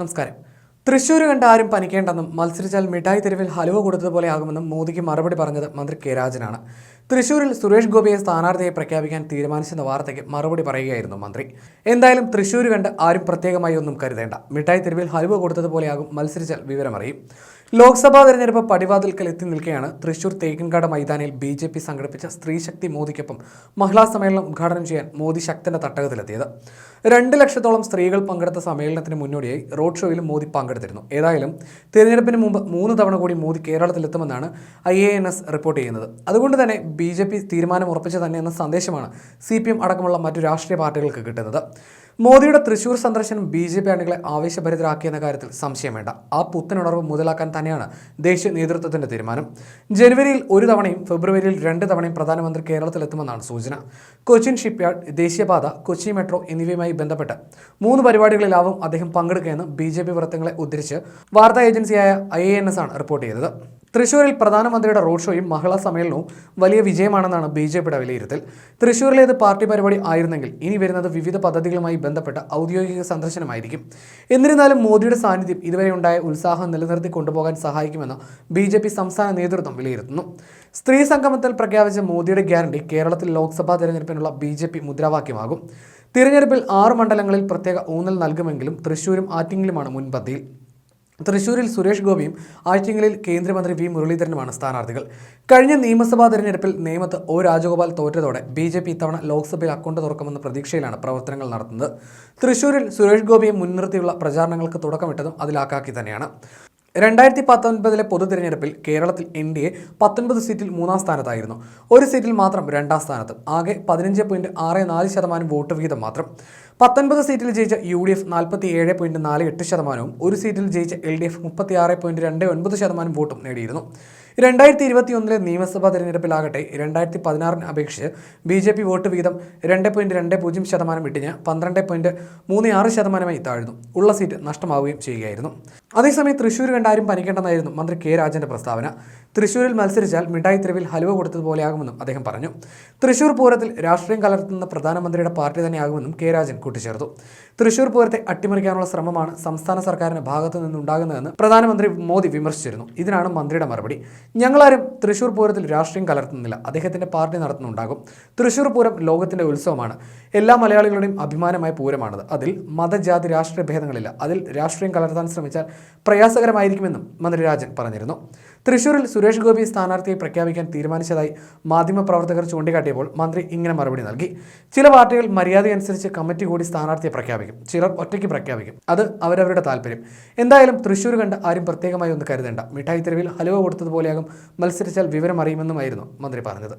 നമസ്കാരം. തൃശ്ശൂർ കണ്ട് ആരും പനിക്കേണ്ടെന്നും മത്സരിച്ചാൽ മിഠായി തെരുവിൽ ഹലുവ കൊടുത്തതുപോലെ ആകുമെന്നും മോദിക്ക് മറുപടി പറഞ്ഞത് മന്ത്രി കെ രാജനാണ്. തൃശ്ശൂരിൽ സുരേഷ് ഗോപിയെ സ്ഥാനാർത്ഥിയെ പ്രഖ്യാപിക്കാൻ തീരുമാനിച്ചെന്ന വാർത്തയ്ക്ക് മറുപടി പറയുകയായിരുന്നു മന്ത്രി. എന്തായാലും തൃശൂർ കണ്ട് ആരും പ്രത്യേകമായി ഒന്നും കരുതേണ്ട. മിഠായി തെരുവിൽ ഹലുവ കൊടുത്തതുപോലെയാകും മത്സരിച്ചാൽ വിവരമറിയും. ലോക്സഭാ തെരഞ്ഞെടുപ്പ് പടിവാതിൽക്കൽ എത്തി നിൽക്കെയാണ് തൃശൂർ തേക്കിൻകാട് മൈതാനിയിൽ ബി ജെ പി സംഘടിപ്പിച്ച സ്ത്രീശക്തി മോദിക്കൊപ്പം മഹിളാ സമ്മേളനം ഉദ്ഘാടനം ചെയ്യാൻ മോദി ശക്തന്റെ തട്ടകത്തിലെത്തിയത്. രണ്ട് ലക്ഷത്തോളം സ്ത്രീകൾ പങ്കെടുത്ത സമ്മേളനത്തിന് മുന്നോടിയായി റോഡ് ഷോയിലും മോദി പങ്കെടുത്തിരുന്നു. ഏതായാലും തിരഞ്ഞെടുപ്പിന് മുമ്പ് മൂന്ന് തവണ കൂടി മോദി കേരളത്തിലെത്തുമെന്നാണ് ഐ റിപ്പോർട്ട് ചെയ്യുന്നത്. അതുകൊണ്ട് തന്നെ ബി ജെ പി തീരുമാനം ഉറപ്പിച്ചു തന്നെ എന്ന സന്ദേശമാണ് സി പി എം അടക്കമുള്ള മറ്റു രാഷ്ട്രീയ പാർട്ടികൾക്ക് കിട്ടുന്നത്. മോദിയുടെ തൃശൂർ സന്ദർശനം ബി ജെ പി അണികളെ ആവേശഭരിതരാക്കിയെന്ന കാര്യത്തിൽ സംശയം വേണ്ട. ആ പുത്തനുണർവ് മുതലാക്കാൻ തന്നെയാണ് ദേശീയ നേതൃത്വത്തിന്റെ തീരുമാനം. ജനുവരിയിൽ ഒരു തവണയും ഫെബ്രുവരിയിൽ രണ്ട് തവണയും പ്രധാനമന്ത്രി കേരളത്തിലെത്തുമെന്നാണ് സൂചന. കൊച്ചിൻ ഷിപ്പ്യാർഡ് ദേശീയപാത കൊച്ചി മെട്രോ എന്നിവയുമായി ബന്ധപ്പെട്ട് മൂന്ന് പരിപാടികളിലാവും അദ്ദേഹം പങ്കെടുക്കുകയെന്ന് ബി ജെ പി വൃത്തങ്ങളെ ഉദ്ധരിച്ച് വാർത്താ ഏജൻസിയായ ഐ എ എൻ എസ് ആണ് റിപ്പോർട്ട് ചെയ്തത്. തൃശൂരിൽ പ്രധാനമന്ത്രിയുടെ റോഡ് ഷോയും മഹിളാ സമ്മേളനവും വലിയ വിജയമാണെന്നാണ് ബി ജെ പിയുടെ വിലയിരുത്തൽ. തൃശൂരിലേത് പാർട്ടി പരിപാടി ആയിരുന്നെങ്കിൽ ഇനി വരുന്നത് വിവിധ പദ്ധതികളുമായി ബന്ധപ്പെട്ട ഔദ്യോഗിക സന്ദർശനമായിരിക്കും. എന്നിരുന്നാലും മോദിയുടെ സാന്നിധ്യം ഇതുവരെ ഉണ്ടായ ഉത്സാഹം നിലനിർത്തി കൊണ്ടുപോകാൻ സഹായിക്കുമെന്ന് ബി ജെ പി സംസ്ഥാന നേതൃത്വം വിലയിരുത്തുന്നു. സ്ത്രീ സംഗമത്തിൽ പ്രഖ്യാപിച്ച മോദിയുടെ ഗ്യാരണ്ടി കേരളത്തിൽ ലോക്സഭാ തെരഞ്ഞെടുപ്പിനുള്ള ബി ജെ പി മുദ്രാവാക്യമാകും. തിരഞ്ഞെടുപ്പിൽ ആറ് മണ്ഡലങ്ങളിൽ പ്രത്യേക ഊന്നൽ നൽകുമെങ്കിലും തൃശൂരും ആറ്റിങ്ങിലുമാണ് മുൻപന്തിയിൽ. തൃശൂരിൽ സുരേഷ് ഗോപിയും ആറ്റിങ്ങലിൽ കേന്ദ്രമന്ത്രി വി മുരളീധരനുമാണ് സ്ഥാനാർത്ഥികൾ. കഴിഞ്ഞ നിയമസഭാ തെരഞ്ഞെടുപ്പിൽ നേമത്ത് ഒ രാജഗോപാൽ തോറ്റതോടെ ബി ജെ പി ഇത്തവണ ലോക്സഭയിൽ അക്കൗണ്ട് തുറക്കുമെന്ന പ്രതീക്ഷയിലാണ് പ്രവർത്തനങ്ങൾ നടത്തുന്നത്. തൃശൂരിൽ സുരേഷ് ഗോപിയെ മുൻനിർത്തിയുള്ള പ്രചാരണങ്ങൾക്ക് തുടക്കമിട്ടതും അതിലാക്കാക്കി തന്നെയാണ്. രണ്ടായിരത്തി പത്തൊൻപതിലെ പൊതു തിരഞ്ഞെടുപ്പിൽ കേരളത്തിൽ എൻ ഡി എ പത്തൊൻപത് സീറ്റിൽ മൂന്നാം സ്ഥാനത്തായിരുന്നു. ഒരു സീറ്റിൽ മാത്രം രണ്ടാം സ്ഥാനത്ത്. ആകെ പതിനഞ്ച് പോയിന്റ് ആറ് നാല് ശതമാനം വോട്ട് വിഹിതം മാത്രം. പത്തൊൻപത് സീറ്റിൽ ജയിച്ച യു ഡി എഫ് നാൽപ്പത്തി ഏഴ് പോയിന്റ് നാല് എട്ട് ശതമാനവും ഒരു സീറ്റിൽ ജയിച്ച എൽ ഡി എഫ് മുപ്പത്തി ആറ് പോയിന്റ് രണ്ട് ഒൻപത് ശതമാനം വോട്ടും നേടിയിരുന്നു. രണ്ടായിരത്തി ഇരുപത്തി ഒന്നിലെ നിയമസഭാ തെരഞ്ഞെടുപ്പിലാകട്ടെ രണ്ടായിരത്തി പതിനാറിന് അപേക്ഷിച്ച് ബി ജെ പി വോട്ട് വീതം രണ്ട് പോയിന്റ് രണ്ട് പൂജ്യം ശതമാനം വിട്ടിഞ്ഞ് പന്ത്രണ്ട് പോയിന്റ് മൂന്ന് ആറ് ശതമാനമായി താഴ്ന്നു. ഉള്ള സീറ്റ് നഷ്ടമാവുകയും ചെയ്യുകയായിരുന്നു. അതേസമയം തൃശ്ശൂർ കണ്ടാരും പനിക്കേണ്ടെന്നായിരുന്നു മന്ത്രി കെ രാജന്റെ പ്രസ്താവന. തൃശ്ശൂരിൽ മത്സരിച്ചാൽ മിഠായി തെരുവിൽ ഹലുവ കൊടുത്തതുപോലെയാകുമെന്നും അദ്ദേഹം പറഞ്ഞു. തൃശ്ശൂർ പൂരത്തിൽ രാഷ്ട്രീയം കലർത്തുന്ന പ്രധാനമന്ത്രിയുടെ പാർട്ടി തന്നെയാകുമെന്നും കെ രാജൻ കൂട്ടിച്ചേർത്തു. തൃശ്ശൂർ പൂരത്തെ അട്ടിമറിക്കാനുള്ള ശ്രമമാണ് സംസ്ഥാന സർക്കാരിന്റെ ഭാഗത്തു നിന്നുണ്ടാകുന്നതെന്ന് പ്രധാനമന്ത്രി മോദി വിമർശിച്ചിരുന്നു. ഇതിനാണ് മന്ത്രിയുടെ മറുപടി. ഞങ്ങളാരും തൃശ്ശൂർ പൂരത്തിൽ രാഷ്ട്രീയം കലർത്തുന്നില്ല. അദ്ദേഹത്തിന്റെ പാർട്ടി നടത്തുന്നുണ്ടാകും. തൃശ്ശൂർ പൂരം ലോകത്തിന്റെ ഉത്സവമാണ്. എല്ലാ മലയാളികളുടെയും അഭിമാനമായ പൂരമാണത്. അതിൽ മതജാതി രാഷ്ട്രീയ ഭേദങ്ങളില്ല. അതിൽ രാഷ്ട്രീയം കലർത്താൻ ശ്രമിച്ചാൽ പ്രയാസകരമായിരിക്കുമെന്നും മന്ത്രി രാജൻ പറഞ്ഞിരുന്നു. തൃശൂരിൽ സുരേഷ് ഗോപി സ്ഥാനാർത്ഥിയെ പ്രഖ്യാപിക്കാൻ തീരുമാനിച്ചതായി മാധ്യമപ്രവർത്തകർ ചൂണ്ടിക്കാട്ടിയപ്പോൾ മന്ത്രി ഇങ്ങനെ മറുപടി നൽകി. ചില പാർട്ടികൾ മര്യാദയനുസരിച്ച് കമ്മിറ്റി കൂടി സ്ഥാനാർത്ഥിയെ പ്രഖ്യാപിക്കും. ചിലർ ഒറ്റയ്ക്ക് പ്രഖ്യാപിക്കും. അത് അവരവരുടെ താല്പര്യം എന്തായാലും തൃശൂർ കണ്ട് ആരും പ്രത്യേകമായി ഒന്ന് കരുതേണ്ട. മിഠായി തെരുവിൽ ഹലുവ കൊടുത്തതുപോലെയാകും മത്സരിച്ചാൽ വിവരം അറിയുമെന്നുമായിരുന്നു മന്ത്രി പറഞ്ഞത്.